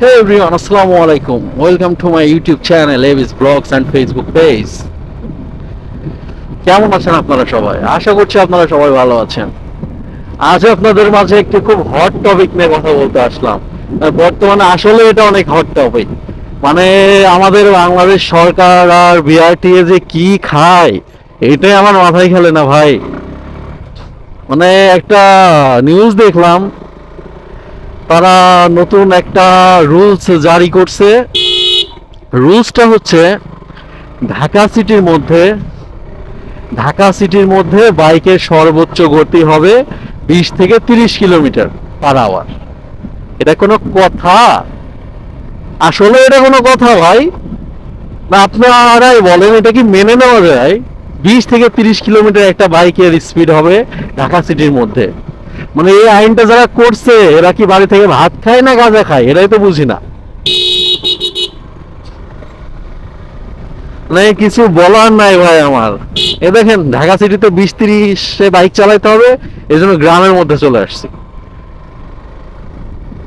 Hey everyone, Assalamu alaikum. Welcome to my YouTube channel, Avis Blogs and Facebook page. কেমন আছেন আপনারা সবাই? আশা করছি আপনারা সবাই ভালো আছেন। আজ আপনাদের মাঝে একটি খুব হট টপিক নিয়ে কথা বলতে আসলাম। বর্তমানে আসলে এটা অনেক হট টপিক মানে আমাদের বাংলাদেশ সরকার আর বিআরটিএ যে কি খায় এটাই আমার মাথায় খেলে না ভাই। মানে একটা নিউজ দেখলাম তারা নতুন একটা রুলস জারি করছে। রুলসটা হচ্ছে, ঢাকা সিটির মধ্যে, ঢাকা সিটির মধ্যে বাইকের সর্বোচ্চ গতি হবে বিশ থেকে তিরিশ কিলোমিটার পার আওয়ার এটা কোনো কথা? আসলে এটা কোনো কথা ভাই। না, আপনারাই বলেন, এটা কি মেনে নেওয়া যায়? বিশ থেকে তিরিশ কিলোমিটার একটা বাইকের স্পিড হবে ঢাকা সিটির মধ্যে। মানে এই আইনটা যারা করছে, এরা কি বাড়ি থেকে ভাত খায় না গাঁজা খায়? এরাই তো বুঝি না। মানে কিছু বলার নাই ভাই আমার। এ দেখেন, ঢাকা সিটিতে বিশ তিরিশে বাইক চালাইতে হবে এই জন্য গ্রামের মধ্যে চলে আসছি।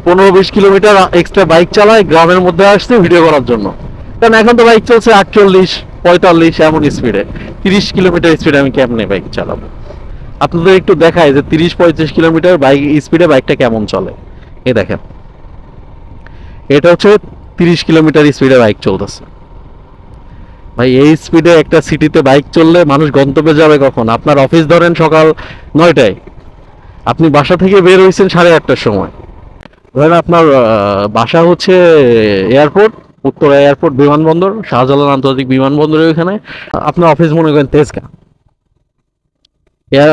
পনেরো বিশ কিলোমিটার এক্সট্রা বাইক চালায় গ্রামের মধ্যে আসছে ভিডিও করার জন্য। কারণ এখন তো বাইক চলছে আটচল্লিশ, পঁয়তাল্লিশ, এমন স্পিডে তিরিশ কিলোমিটার স্পিডে আমি কেমনে বাইক চালাবো? আপনাদের একটু দেখায় যে তিরিশ পঁয়ত্রিশ কিলোমিটার বাইক স্পিডে বাইকটা কেমন চলে। এই দেখেন। এটা হচ্ছে তিরিশ কিলোমিটার স্পিডে বাইক চলতেছে। ভাই, এই স্পিডে একটা সিটিতে বাইক চললে মানুষ গন্তব্যে যাবে কখন? আপনার অফিস ধরেন সকাল নয়টায়। আপনি বাসা থেকে বের হয়েছেন সাড়ে আটটার সময়। ধরেন আপনার বাসা হচ্ছে এয়ারপোর্ট, উত্তরা এয়ারপোর্ট বিমানবন্দর, শাহজালাল আন্তর্জাতিক বিমানবন্দরের ওইখানে। আপনার অফিস মনে করেন তেজগা।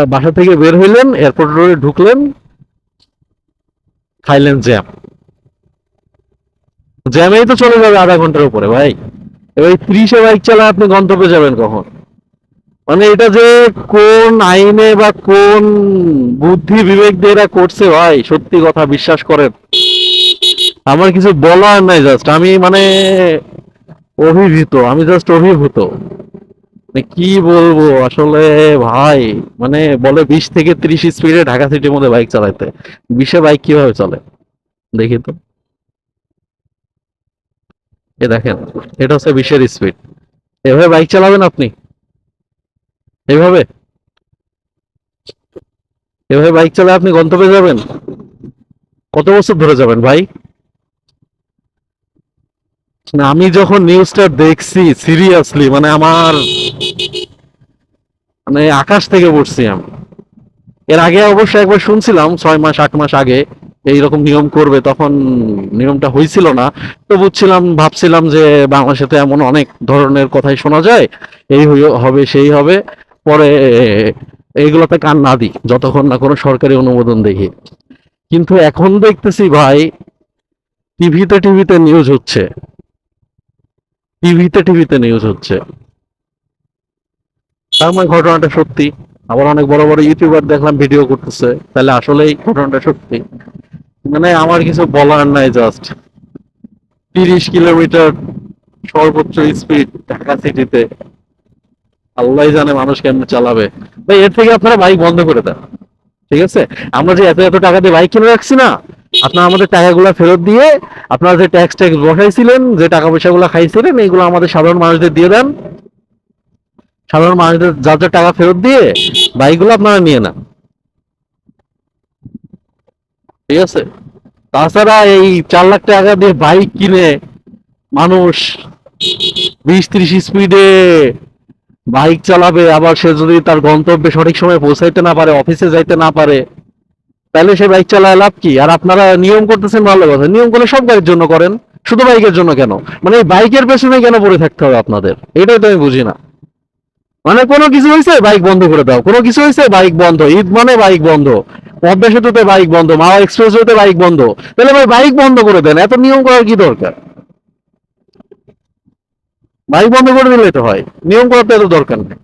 বাসা থেকে বের হইলেন, এয়ারপোর্ট রোডে ঢুকলেন, খাইলেন জ্যাম। জ্যামেই তো চলে যাবে আধা ঘণ্টার উপরে, ভাই। এবার ত্রিশে বাইক চালায় আপনি গন্তব্যে যাবেন কখন? মানে এটা যে কোন আইনে বা কোন বুদ্ধি বিবেক দিয়ে এরা করছে, ভাই, সত্যি কথা বিশ্বাস করেন। আমার কিছু বলার নাই জাস্ট আমি মানে অভিভূত, আমি জাস্ট অভিভূত। মানে কি বলব? আসলে ভাই মানে বলে বিশ থেকে ত্রিশ স্পিডে ঢাকা সিটির মধ্যে বাইক চালাইতে। বিশে বাইক কীভাবে চলে? দেখি তো। এ দেখেন, এটা হচ্ছে বিশের স্পিড এভাবে বাইক চালাবেন আপনি? এভাবে? এভাবে বাইক চালায় আপনি গন্তব্যে যাবেন? কত বছর ধরে যাবেন ভাই? আমি যখন নিউজটা দেখছি সিরিয়াসলি মানে আমার মানে আকাশ থেকে পড়ছি আমি। এর আগে অবশ্য একবার শুনছিলাম, ছয় মাস, আট মাস আগে এইরকম নিয়ম করবে, তখন নিয়মটা হয়েছিল না। তো বুঝছিলাম, ভাবছিলাম যে বাংলাদেশে এমন অনেক ধরনের কথাই শোনা যায়, এই হবে, সেই হবে, পরে এইগুলোতে কান না দিই, যতক্ষণ না কোনো সরকারি অনুমোদন দেখি। কিন্তু এখন দেখতেছি ভাই, টিভিতে টিভিতে নিউজ হচ্ছে। টিভিতে টিভিতে নিউজ হচ্ছে। তার মানে ঘটনাটা সত্যি। আবার অনেক বড় বড় ইউটিউবার দেখলাম ভিডিও করতেছে। তাহলে আসলেই ঘটনাটা সত্যি। মানে আমার কিছু বলার নাই জাস্ট তিরিশ কিলোমিটার সর্বোচ্চ স্পিড ঢাকা সিটিতে আল্লাহ জানে মানুষ কেমনে চালাবে। এর থেকে আপনারা বাইক বন্ধ করে দেন। ঠিক আছে? আমরা যে এত এত টাকা দিয়ে বাইক কিনে রাখছি না আপনারা আমাদের টাকাগুলো ফেরত দিয়ে আপনারা যে ট্যাক্স ট্যাক্স বসাইছিলেন, যে টাকা পয়সাগুলো খাইছিলেন, এইগুলো আমাদের সাধারণ মানুষদের দিয়ে দেন। সাধারণ মানুষদের যার যার টাকা ফেরত দিয়ে, বাইকগুলো আপনারা নিয়ে নেন। ঠিক আছে? তাছাড়া এই চার লাখ টাকা দিয়ে বাইক কিনে মানুষ বিশ ত্রিশ স্পিডে বাইক চালাবে, আবার সে যদি তার গন্তব্যে সঠিক সময় পৌঁছাইতে না পারে, অফিসে যাইতে না পারে তাহলে সে বাইক চালায় লাভ কি? আর আপনারা নিয়ম করতেছেন ভালো কথা। নিয়ম করলে সব গাড়ির জন্য করেন, শুধু বাইকের জন্য কেন? মানে এই বাইকের পেছনে কেন পড়ে থাকতে হবে আপনাদের? এটাই তো আমি বুঝি না। মানে কোনো কিছু হয়েছে বাইক বন্ধ করে দাও। কোনো কিছু হয়েছে বাইক বন্ধ। ঈদ মানে বাইক বন্ধ। পদ্মা সেতুতে বাইক বন্ধ মাওয়া এক্সপ্রেসওয়েতে বাইক বন্ধ। তাহলে ভাই বাইক বন্ধ করে দেন, এত নিয়ম করার কি দরকার? বাইক বন্ধ করে দিলেই তো হয়। নিয়ম করার তো এত দরকার নেই।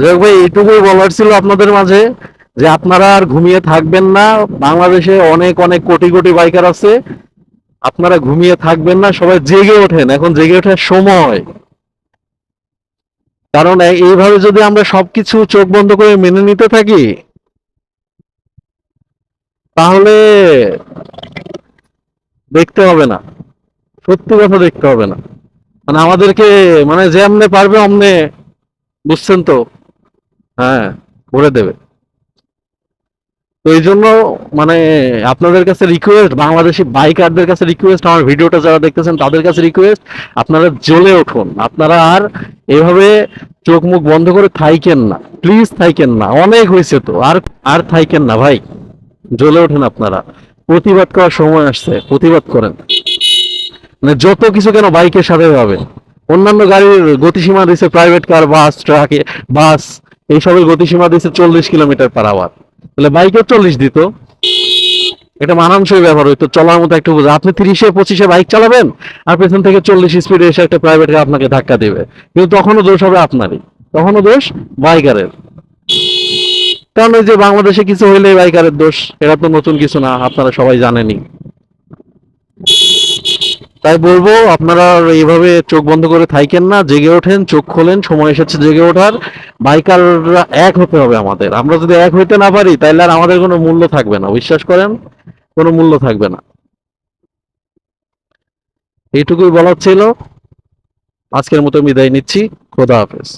যাই ভাই, এইটুকুই বলার ছিল আপনাদের মাঝে যে আপনারা আর ঘুমিয়ে থাকবেন না। বাংলাদেশে অনেক অনেক কোটি কোটি বাইকার আছে। আপনারা ঘুমিয়ে থাকবেন না, সবাই জেগে ওঠেন। এখন জেগে ওঠার সময়। কারণ এই- এইভাবে যদি আমরা সবকিছু চোখ বন্ধ করে মেনে নিতে থাকি, তাহলে দেখতে হবে না। সত্যি কথা দেখতে হবে না। মানে আমাদেরকে মানে যেমনে পারবে অমনে, বুঝছেন তো? হ্যাঁ করে দেবে। তো এই জন্য মানে আপনাদের কাছে রিকোয়েস্ট বাংলাদেশি বাইকারদের কাছে রিকোয়েস্ট আমার ভিডিওটা যারা দেখতেছেন তাদের কাছে রিকোয়েস্ট আপনারা জ্বলে উঠুন। আপনারা আর এভাবে চোখ মুখ বন্ধ করে থাইকেন না। প্লিজ থাইকেন না। অনেক হয়েছে তো। আর আর থাইকেন না ভাই। জ্বলে ওঠেন আপনারা। প্রতিবাদ করার সময় আসছে। প্রতিবাদ করেন। মানে যত কিছু কেন বাইকের সাথে হবে। অন্যান্য গাড়ির গতিসীমা দিচ্ছে প্রাইভেট কার বাস ট্রাকে বাস এইসবের গতিসীমা দিচ্ছে চল্লিশ কিলোমিটার পার আওয়ার তাহলে বাইকে চল্লিশ দিত। এটা মানানসই ব্যাপার হইতো। চলার মতো একটু বোঝা আপনি তিরিশে, পঁচিশে বাইক চালাবেন, আর পেছন থেকে চল্লিশ স্পিডে এসে একটা প্রাইভেট কার আপনাকে ধাক্কা দেবে। কিন্তু তখনও দোষ হবে আপনারই। তখনও দোষ বাইকারের। কারণ ওই যে বাংলাদেশে কিছু হইলে বাইকারের দোষ, এটা তো নতুন কিছু না, আপনারা সবাই জানেনই। তাই বলব, আপনারা এইভাবে চোখ বন্ধ করে থাইকেন না, জেগে ওঠেন, চোখ খোলেন, সময় এসেছে জেগে ওঠার। বাইকাররা এক হতে হবে আমাদের। আমরা যদি এক হইতে না পারি তাহলে আর আমাদের কোনো মূল্য থাকবে না। বিশ্বাস করেন, কোনো মূল্য থাকবে না। এইটুকুই বলার ছিল। আজকের মতো বিদায় নিচ্ছি। খোদা হাফেজ।